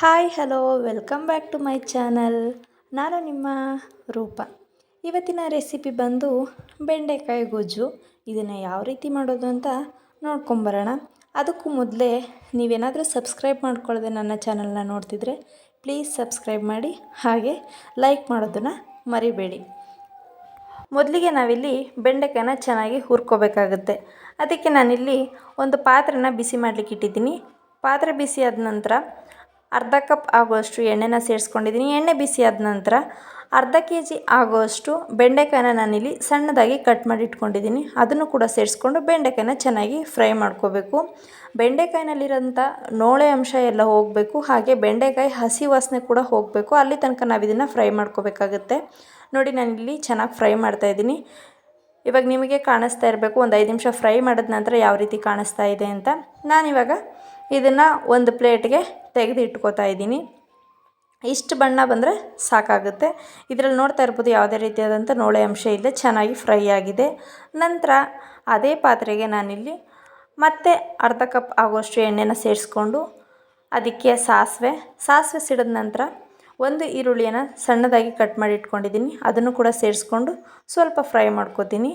Hi, hello, welcome back to my channel. ನಾನು ನಿಮ್ಮ ರೂಪ. ಇವತ್ತಿನ ರೆಸಿಪಿ ಬಂದು ಬೆಂಡೆಕಾಯಿ ಗೊಜ್ಜು. ಇದನ್ನು ಯಾವ ರೀತಿ ಮಾಡೋದು ಅಂತ ನೋಡ್ಕೊಂಬರೋಣ. ಅದಕ್ಕೂ ಮೊದಲೇ ನೀವೇನಾದರೂ ಸಬ್ಸ್ಕ್ರೈಬ್ ಮಾಡ್ಕೊಳ್ಳದೆ ನನ್ನ ಚಾನಲ್ನ ನೋಡ್ತಿದ್ರೆ ಪ್ಲೀಸ್ ಸಬ್ಸ್ಕ್ರೈಬ್ ಮಾಡಿ, ಹಾಗೆ ಲೈಕ್ ಮಾಡೋದನ್ನು ಮರಿಬೇಡಿ. ಮೊದಲಿಗೆ ನಾವಿಲ್ಲಿ ಬೆಂಡೆಕಾಯನ್ನ ಚೆನ್ನಾಗಿ ಹುರ್ಕೋಬೇಕಾಗುತ್ತೆ. ಅದಕ್ಕೆ ನಾನಿಲ್ಲಿ ಒಂದು ಪಾತ್ರೆನ ಬಿಸಿ ಮಾಡಲಿಕ್ಕೆ ಇಟ್ಟಿದ್ದೀನಿ. ಪಾತ್ರೆ ಬಿಸಿ ಆದ ನಂತರ ಅರ್ಧ ಕಪ್ ಆಗುವಷ್ಟು ಎಣ್ಣೆನ ಸೇರಿಸ್ಕೊಂಡಿದ್ದೀನಿ. ಎಣ್ಣೆ ಬಿಸಿ ಆದ ನಂತರ ಅರ್ಧ ಕೆ ಜಿ ಆಗುವಷ್ಟು ಬೆಂಡೆಕಾಯನ್ನ ನಾನಿಲ್ಲಿ ಸಣ್ಣದಾಗಿ ಕಟ್ ಮಾಡಿ ಇಟ್ಕೊಂಡಿದ್ದೀನಿ. ಅದನ್ನು ಕೂಡ ಸೇರಿಸ್ಕೊಂಡು ಬೆಂಡೆಕಾಯನ್ನ ಚೆನ್ನಾಗಿ ಫ್ರೈ ಮಾಡ್ಕೋಬೇಕು. ಬೆಂಡೆಕಾಯಿನಲ್ಲಿರೋಂಥ ನೋಳೆ ಅಂಶ ಎಲ್ಲ ಹೋಗಬೇಕು. ಹಾಗೆ ಬೆಂಡೆಕಾಯಿ ಹಸಿ ವಾಸನೆ ಕೂಡ ಹೋಗಬೇಕು. ಅಲ್ಲಿ ತನಕ ನಾವು ಇದನ್ನು ಫ್ರೈ ಮಾಡ್ಕೋಬೇಕಾಗುತ್ತೆ. ನೋಡಿ, ನಾನಿಲ್ಲಿ ಚೆನ್ನಾಗಿ ಫ್ರೈ ಮಾಡ್ತಾ ಇದ್ದೀನಿ. ಇವಾಗ ನಿಮಗೆ ಕಾಣಿಸ್ತಾ ಇರಬೇಕು, ಒಂದು ಐದು ನಿಮಿಷ ಫ್ರೈ ಮಾಡಿದ ನಂತರ ಯಾವ ರೀತಿ ಕಾಣಿಸ್ತಾ ಇದೆ ಅಂತ. ನಾನಿವಾಗ ಇದನ್ನು ಒಂದು ಪ್ಲೇಟ್ಗೆ ತೆಗೆದು ಇಟ್ಕೋತಾ ಇದ್ದೀನಿ. ಇಷ್ಟು ಬಣ್ಣ ಬಂದರೆ ಸಾಕಾಗುತ್ತೆ. ಇದರಲ್ಲಿ ನೋಡ್ತಾ ಇರ್ಬೋದು ಯಾವುದೇ ರೀತಿಯಾದಂಥ ನೋಳೆ ಅಂಶ ಇಲ್ಲದೆ ಚೆನ್ನಾಗಿ ಫ್ರೈ ಆಗಿದೆ. ನಂತರ ಅದೇ ಪಾತ್ರೆಗೆ ನಾನಿಲ್ಲಿ ಮತ್ತೆ ಅರ್ಧ ಕಪ್ ಆಗುವಷ್ಟು ಎಣ್ಣೆನ ಸೇರಿಸ್ಕೊಂಡು ಅದಕ್ಕೆ ಸಾಸಿವೆ. ಸಾಸಿವೆ ಸಿಡಿದ ನಂತರ ಒಂದು ಈರುಳ್ಳಿಯನ್ನು ಸಣ್ಣದಾಗಿ ಕಟ್ ಮಾಡಿ ಇಟ್ಕೊಂಡಿದ್ದೀನಿ. ಅದನ್ನು ಕೂಡ ಸೇರಿಸ್ಕೊಂಡು ಸ್ವಲ್ಪ ಫ್ರೈ ಮಾಡ್ಕೋತೀನಿ.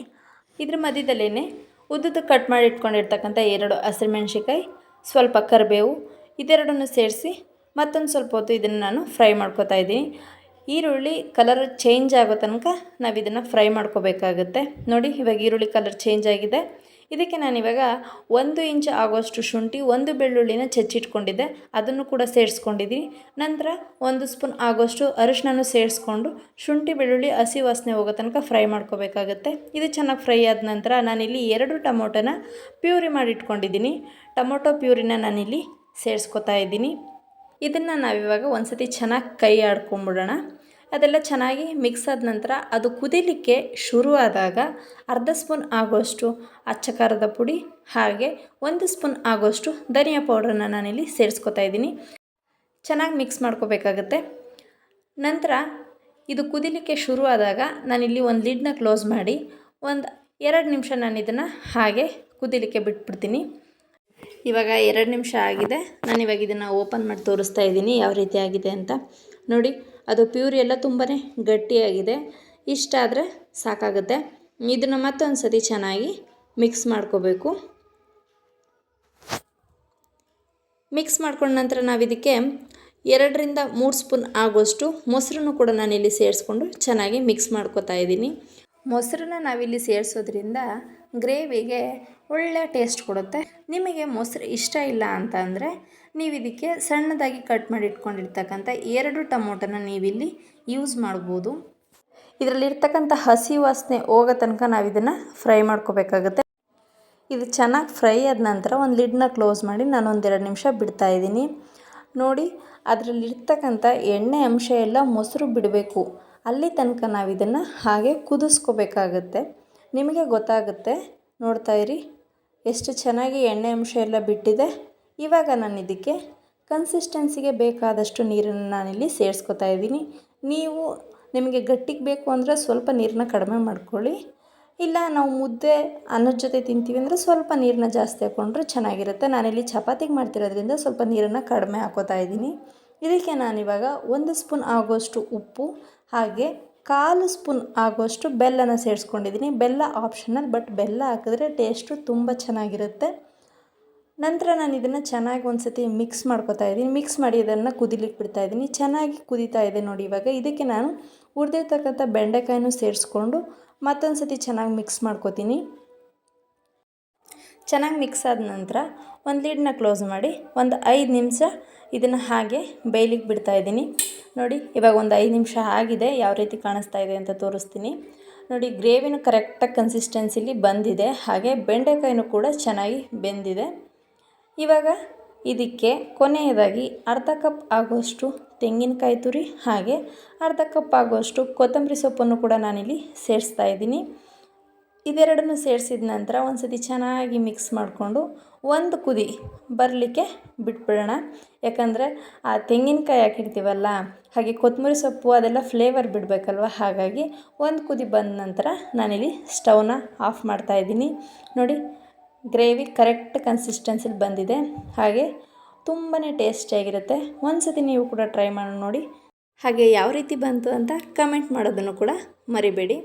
ಇದ್ರ ಮಧ್ಯದಲ್ಲೇ ಉದ್ದುದ್ದು ಕಟ್ ಮಾಡಿ ಇಟ್ಕೊಂಡಿರ್ತಕ್ಕಂಥ ಎರಡು ಹಸಿರುಮೆಣ್ಸಿಕಾಯಿ ಸ್ವಲ್ಪ ಕರಿಬೇವು ಇದೆರಡನ್ನು ಸೇರಿಸಿ ಮತ್ತೊಂದು ಸ್ವಲ್ಪ ಹೊತ್ತು ಇದನ್ನು ನಾನು ಫ್ರೈ ಮಾಡ್ಕೋತಾ ಇದ್ದೀನಿ. ಈರುಳ್ಳಿ ಕಲರ್ ಚೇಂಜ್ ಆಗೋ ತನಕ ನಾವು ಇದನ್ನು ಫ್ರೈ ಮಾಡ್ಕೋಬೇಕಾಗುತ್ತೆ. ನೋಡಿ, ಇವಾಗ ಈರುಳ್ಳಿ ಕಲರ್ ಚೇಂಜ್ ಆಗಿದೆ. ಇದಕ್ಕೆ ನಾನಿವಾಗ ಒಂದು ಇಂಚ್ ಆಗೋಷ್ಟು ಶುಂಠಿ, ಒಂದು ಬೆಳ್ಳುಳ್ಳಿನ ಚಚ್ಚಿಟ್ಕೊಂಡಿದ್ದೆ. ಅದನ್ನು ಕೂಡ ಸೇರಿಸ್ಕೊಂಡಿದ್ದೀನಿ ನಂತರ ಒಂದು ಸ್ಪೂನ್ ಆಗೋಷ್ಟು ಅರಿಶಿನೂ ಸೇರಿಸ್ಕೊಂಡು ಶುಂಠಿ, ಬೆಳ್ಳುಳ್ಳಿ, ಹಸಿ ವಾಸನೆ ಹೋಗೋ ತನಕ ಫ್ರೈ ಮಾಡ್ಕೋಬೇಕಾಗತ್ತೆ. ಇದು ಚೆನ್ನಾಗಿ ಫ್ರೈ ಆದ ನಂತರ ನಾನಿಲ್ಲಿ ಎರಡು ಟೊಮೊಟೊನ ಪ್ಯೂರಿ ಮಾಡಿಟ್ಕೊಂಡಿದ್ದೀನಿ ಟೊಮೊಟೊ ಪ್ಯೂರಿನ ನಾನಿಲ್ಲಿ ಸೇರಿಸ್ಕೊತಾ ಇದ್ದೀನಿ. ಇದನ್ನು ನಾವಿವಾಗ ಒಂದು ಸತಿ ಚೆನ್ನಾಗಿ ಕೈ ಆಡ್ಕೊಂಬಿಡೋಣ. ಅದೆಲ್ಲ ಚೆನ್ನಾಗಿ ಮಿಕ್ಸ್ ಆದ ನಂತರ ಅದು ಕುದಿಲಿಕ್ಕೆ ಶುರುವಾದಾಗ ಅರ್ಧ ಸ್ಪೂನ್ ಆಗೋಷ್ಟು ಅಚ್ಚ ಖಾರದ ಪುಡಿ, ಹಾಗೆ ಒಂದು ಸ್ಪೂನ್ ಆಗೋಷ್ಟು ಧನಿಯಾ ಪೌಡ್ರನ್ನ ನಾನಿಲ್ಲಿ ಸೇರಿಸ್ಕೊತಾ ಇದ್ದೀನಿ. ಚೆನ್ನಾಗಿ ಮಿಕ್ಸ್ ಮಾಡ್ಕೋಬೇಕಾಗತ್ತೆ. ನಂತರ ಇದು ಕುದಿಲಿಕ್ಕೆ ಶುರುವಾದಾಗ ನಾನಿಲ್ಲಿ ಒಂದು ಲಿಡ್ನ ಕ್ಲೋಸ್ ಮಾಡಿ ಒಂದು ಎರಡು ನಿಮಿಷ ನಾನು ಇದನ್ನು ಹಾಗೆ ಕುದಿಲಿಕ್ಕೆ ಬಿಟ್ಬಿಡ್ತೀನಿ. ಇವಾಗ ಎರಡು ನಿಮಿಷ ಆಗಿದೆ. ನಾನು ಇವಾಗ ಇದನ್ನು ಓಪನ್ ಮಾಡಿ ತೋರಿಸ್ತಾ ಇದ್ದೀನಿ. ಯಾವ ರೀತಿ ಆಗಿದೆ ಅಂತ. ನೋಡಿ ಅದು ಪ್ಯೂರಿ ಎಲ್ಲ ತುಂಬಾ ಗಟ್ಟಿಯಾಗಿದೆ. ಇಷ್ಟಾದರೆ ಸಾಕಾಗುತ್ತೆ. ಇದನ್ನು ಮತ್ತೊಂದು ಸತಿ ಚೆನ್ನಾಗಿ ಮಿಕ್ಸ್ ಮಾಡ್ಕೋಬೇಕು. ಮಿಕ್ಸ್ ಮಾಡ್ಕೊಂಡ ನಂತರ ನಾವು ಇದಕ್ಕೆ ಎರಡರಿಂದ ಮೂರು ಸ್ಪೂನ್ ಆಗೋಷ್ಟು ಮೊಸರನ್ನು ಕೂಡ ನಾನಿಲ್ಲಿ ಸೇರಿಸ್ಕೊಂಡು ಚೆನ್ನಾಗಿ ಮಿಕ್ಸ್ ಮಾಡ್ಕೋತಾ ಇದ್ದೀನಿ. ಮೊಸರನ್ನ ನಾವಿಲ್ಲಿ ಸೇರಿಸೋದ್ರಿಂದ ಗ್ರೇವಿಗೆ ಒಳ್ಳೆ ಟೇಸ್ಟ್ ಕೊಡುತ್ತೆ. ನಿಮಗೆ ಮೊಸರು ಇಷ್ಟ ಇಲ್ಲ ಅಂತ ಅಂದರೆ ನೀವು ಇದಕ್ಕೆ ಸಣ್ಣದಾಗಿ ಕಟ್ ಮಾಡಿ ಇಟ್ಕೊಂಡಿರ್ತಕ್ಕಂಥ ಎರಡು ಟೊಮೊಟೊನ ನೀವಿಲ್ಲಿ ಯೂಸ್ ಮಾಡ್ಬೋದು. ಇದರಲ್ಲಿರ್ತಕ್ಕಂಥ ಹಸಿ ವಾಸನೆ ಹೋಗೋ ತನಕ ನಾವು ಇದನ್ನು ಫ್ರೈ ಮಾಡ್ಕೋಬೇಕಾಗುತ್ತೆ. ಇದು ಚೆನ್ನಾಗಿ ಫ್ರೈ ಆದ ನಂತರ ಒಂದು ಲಿಡ್ನ ಕ್ಲೋಸ್ ಮಾಡಿ ನಾನು ಒಂದೆರಡು ನಿಮಿಷ ಬಿಡ್ತಾ ಇದ್ದೀನಿ. ನೋಡಿ, ಅದರಲ್ಲಿರ್ತಕ್ಕಂಥ ಎಣ್ಣೆ ಅಂಶ ಎಲ್ಲ ಮೊಸರು ಬಿಡಬೇಕು. ಅಲ್ಲಿ ತನಕ ನಾವು ಇದನ್ನು ಹಾಗೆ ಕುದಿಸ್ಕೋಬೇಕಾಗತ್ತೆ. ನಿಮಗೆ ಗೊತ್ತಾಗುತ್ತೆ. ನೋಡ್ತಾ ಇರಿ. ಎಷ್ಟು ಚೆನ್ನಾಗಿ ಎಣ್ಣೆ ಅಂಶ ಎಲ್ಲ ಬಿಟ್ಟಿದೆ. ಇವಾಗ ನಾನು ಇದಕ್ಕೆ ಕನ್ಸಿಸ್ಟೆನ್ಸಿಗೆ ಬೇಕಾದಷ್ಟು ನೀರನ್ನು ನಾನಿಲ್ಲಿ ಸೇರಿಸ್ಕೊತಾ ಇದ್ದೀನಿ. ನೀವು ನಿಮಗೆ ಗಟ್ಟಿಗೆ ಬೇಕು ಅಂದರೆ ಸ್ವಲ್ಪ ನೀರನ್ನ ಕಡಿಮೆ ಮಾಡ್ಕೊಳ್ಳಿ. ಇಲ್ಲ ನಾವು ಮುದ್ದೆ ಅನ್ನದ ಜೊತೆ ತಿಂತೀವಿ ಅಂದರೆ ಸ್ವಲ್ಪ ನೀರನ್ನ ಜಾಸ್ತಿ ಹಾಕ್ಕೊಂಡ್ರೆ ಚೆನ್ನಾಗಿರುತ್ತೆ. ನಾನಿಲ್ಲಿ ಚಪಾತಿಗೆ ಮಾಡ್ತಿರೋದ್ರಿಂದ ಸ್ವಲ್ಪ ನೀರನ್ನು ಕಡಿಮೆ ಹಾಕೋತಾ ಇದ್ದೀನಿ. ಇದಕ್ಕೆ ನಾನಿವಾಗ ಒಂದು ಸ್ಪೂನ್ ಆಗೋಷ್ಟು ಉಪ್ಪು, ಹಾಗೆ ಕಾಲು ಸ್ಪೂನ್ ಆಗುವಷ್ಟು ಬೆಲ್ಲನ ಸೇರಿಸ್ಕೊಂಡಿದ್ದೀನಿ. ಬೆಲ್ಲ ಆಪ್ಷನಲ್, ಬಟ್ ಬೆಲ್ಲ ಹಾಕಿದ್ರೆ ಟೇಸ್ಟು ತುಂಬ ಚೆನ್ನಾಗಿರುತ್ತೆ. ನಂತರ ನಾನು ಇದನ್ನು ಚೆನ್ನಾಗಿ ಒಂದು ಸತಿ ಮಿಕ್ಸ್ ಮಾಡ್ಕೊತಾ ಇದ್ದೀನಿ. ಮಿಕ್ಸ್ ಮಾಡಿ ಅದನ್ನು ಕುದಿಲಿಕ್ಕೆ ಬಿಡ್ತಾ ಇದ್ದೀನಿ. ಚೆನ್ನಾಗಿ ಕುದೀತಾ ಇದೆ ನೋಡಿ ಇವಾಗ. ಇದಕ್ಕೆ ನಾನು ಹುರಿದಿರ್ತಕ್ಕಂಥ ಬೆಂಡೆಕಾಯಿನೂ ಸೇರಿಸ್ಕೊಂಡು ಮತ್ತೊಂದು ಸತಿ ಚೆನ್ನಾಗಿ ಮಿಕ್ಸ್ ಮಾಡ್ಕೋತೀನಿ. ಚೆನ್ನಾಗಿ ಮಿಕ್ಸ್ ಆದ ನಂತರ ಒಂದು ಲೀಡನ್ನ ಕ್ಲೋಸ್ ಮಾಡಿ ಒಂದು ಐದು ನಿಮಿಷ ಇದನ್ನು ಹಾಗೆ ಬೇಯ್ಲಿಕ್ಕೆ ಬಿಡ್ತಾ ಇದ್ದೀನಿ. ನೋಡಿ, ಇವಾಗ ಒಂದು ಐದು ನಿಮಿಷ ಆಗಿದೆ, ಯಾವ ರೀತಿ ಕಾಣಿಸ್ತಾ ಇದೆ ಅಂತ ತೋರಿಸ್ತೀನಿ. ನೋಡಿ, ಗ್ರೇವಿನೂ ಕರೆಕ್ಟಾಗಿ ಕನ್ಸಿಸ್ಟೆನ್ಸಿಲಿ ಬಂದಿದೆ, ಹಾಗೆ ಬೆಂಡೆಕಾಯಿನೂ ಕೂಡ ಚೆನ್ನಾಗಿ ಬೆಂದಿದೆ. ಇವಾಗ ಇದಕ್ಕೆ ಕೊನೆಯದಾಗಿ ಅರ್ಧ ಕಪ್ ಆಗುವಷ್ಟು ತೆಂಗಿನಕಾಯಿ ತುರಿ, ಹಾಗೆ ಅರ್ಧ ಕಪ್ ಆಗುವಷ್ಟು ಕೊತ್ತಂಬರಿ ಸೊಪ್ಪನ್ನು ಕೂಡ ನಾನಿಲ್ಲಿ ಸೇರಿಸ್ತಾ ಇದ್ದೀನಿ. ಇದೆರಡನ್ನು ಸೇರಿಸಿದ ನಂತರ ಒಂದು ಸತಿ ಚೆನ್ನಾಗಿ ಮಿಕ್ಸ್ ಮಾಡಿಕೊಂಡು ಒಂದು ಕುದಿ ಬರಲಿಕ್ಕೆ ಬಿಟ್ಬಿಡೋಣ. ಯಾಕಂದರೆ ಆ ತೆಂಗಿನಕಾಯಿ ಹಾಕಿರ್ತೀವಲ್ಲ, ಹಾಗೆ ಕೊತ್ತಂಬರಿ ಸೊಪ್ಪು ಅದೆಲ್ಲ ಫ್ಲೇವರ್ ಬಿಡಬೇಕಲ್ವ? ಹಾಗಾಗಿ ಒಂದು ಕುದಿ ಬಂದ ನಂತರ ನಾನಿಲ್ಲಿ ಸ್ಟವ್ನ ಆಫ್ ಮಾಡ್ತಾಯಿದ್ದೀನಿ ನೋಡಿ ಗ್ರೇವಿ ಕರೆಕ್ಟ್ ಕನ್ಸಿಸ್ಟೆನ್ಸಿಲಿ ಬಂದಿದೆ. ಹಾಗೆ ತುಂಬಾ ಟೇಸ್ಟಿಯಾಗಿರುತ್ತೆ ಒಂದು ಸತಿ ನೀವು ಕೂಡ ಟ್ರೈ ಮಾಡಿ ನೋಡಿ. ಹಾಗೆ ಯಾವ ರೀತಿ ಬಂತು ಅಂತ ಕಮೆಂಟ್ ಮಾಡೋದನ್ನು ಕೂಡ ಮರಿಬೇಡಿ.